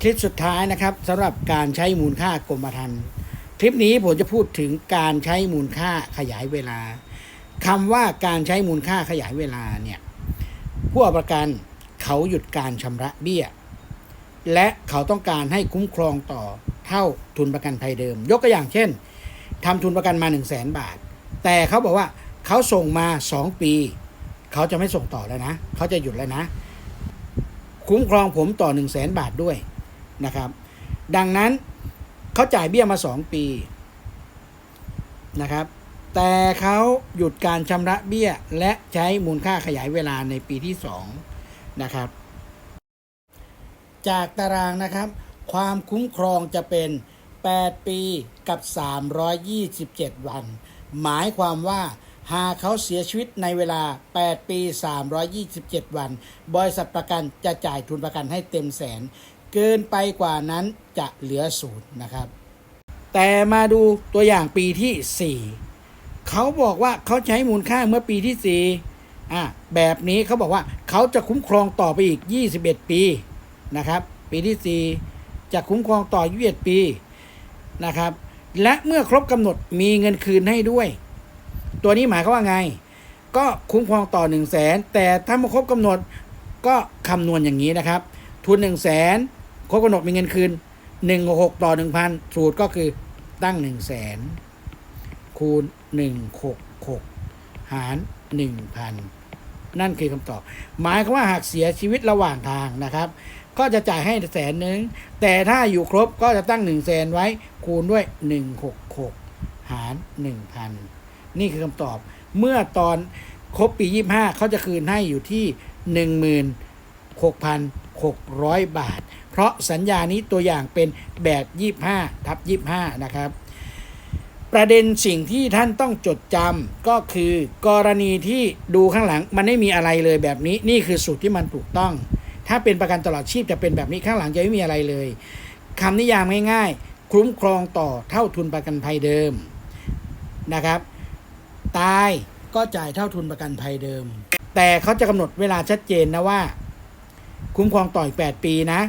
คลิปสุดท้ายนะครับสำหรับการใช้มูลค่ากรมธรรม์คลิปนี้ผมจะพูดถึงการใช้มูลค่าขยายเวลาคำว่าการใช้มูลค่าขยายเวลาเนี่ยผู้เอาประกันเขาหยุดการชำระเบี้ย และเขาต้องการให้คุ้มครองต่อเท่าทุนประกันภัยเดิม ยกตัวอย่างเช่นทำทุนประกันมา 1 0 0 0 0แสนบาท แต่เขาบอกว่าเขาส่งมา 2 ปี เขาจะไม่ส่งต่อแล้วนะ เขาจะหยุดแล้วนะ คุ้มครองผมต่อ 1 0 0 0 0แสนบาทด้วย นะครับ ดังนั้นเขาจ่ายเบี้ยมา 2 ปีนะครับ แต่เขาหยุดการชำระเบี้ยและใช้มูลค่าขยายเวลาในปีที่ 2 นะครับ จากตารางนะครับ ความคุ้มครองจะเป็น 8 ปีกับ 327 วัน หมายความว่าหากเขาเสียชีวิตในเวลา 8 ปี 327 วัน บริษัทประกันจะจ่ายทุนประกันให้เต็มแสน เกินไปกว่านั้นจะเหลือศูนย์นะครับ แต่มาดูตัวอย่างปีที่ 4 เขาบอกว่าเขาใช้มูลค่าเมื่อปีที่4อะแบบนี้เขาบอกว่าเขาจะคุ้มครองต่อไปอีก 21 ปีนะครับ ปีที่ 4 จะคุ้มครองต่อ 21 ปีนะครับ และเมื่อครบกำหนดมีเงินคืนให้ด้วย ตัวนี้หมายความว่าไง ก็คุ้มครองต่อ 1 0 0 0 0แสนแต่ถ้ามาครบกำหนดก็คำนวณอย่างนี้นะครับ ทุน 1 0 0 0 0แสน ครบกำหนดมีเงินคืน1.6ต่อ1,000สูตรก็คือตั้ง1 0 0 0 0แสนคูณ166หาร1,000นั่นคือคำตอบ หมายความว่าหากเสียชีวิตระหว่างทางนะครับ ก็จะจ่ายให้แสนหนึ่งแต่ถ้าอยู่ครบก็จะตั้ง1 0 0 0 0แสนไว้คูณด้วย166หาร1,000นี่คือคำตอบ เมื่อตอนครบปี25เขาจะคืนให้อยู่ที่ 6,600 บาท เพราะสัญญานี้ตัวอย่างเป็นแบบ 25ทับ25 นะครับ ประเด็นสิ่งที่ท่านต้องจดจำก็คือกรณีที่ดูข้างหลังมันไม่มีอะไรเลยแบบนี้นี่คือสูตรที่มันถูกต้อง ถ้าเป็นประกันตลอดชีพจะเป็นแบบนี้ข้างหลังจะไม่มีอะไรเลยคำนิยามง่ายๆ คุ้มครองต่อเท่าทุนประกันภัยเดิมนะครับ ตายก็จ่ายเท่าทุนประกันภัยเดิม แต่เขาจะกำหนดเวลาชัดเจนนะว่า คุ้มครองต่ออีก 8 ปีนะ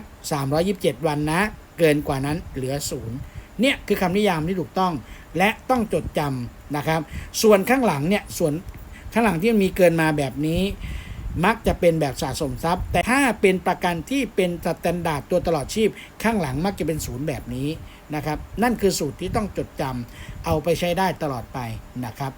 327 วันนะ เกินกว่านั้นเหลือศูนย์เนี่ยคือคำนิยามที่ถูกต้องและต้องจดจำนะครับ ส่วนข้างหลังเนี่ยส่วนข้างหลังที่มันมีเกินมาแบบนี้ มักจะเป็นแบบสะสมทรัพย์ แต่ถ้าเป็นประกันที่เป็นสแตนดาร์ดตัวตลอดชีพ ข้างหลังมักจะเป็นศูนย์แบบนี้นะครับ นั่นคือสูตรที่ต้องจดจำเอาไปใช้ได้ตลอดไปนะครับ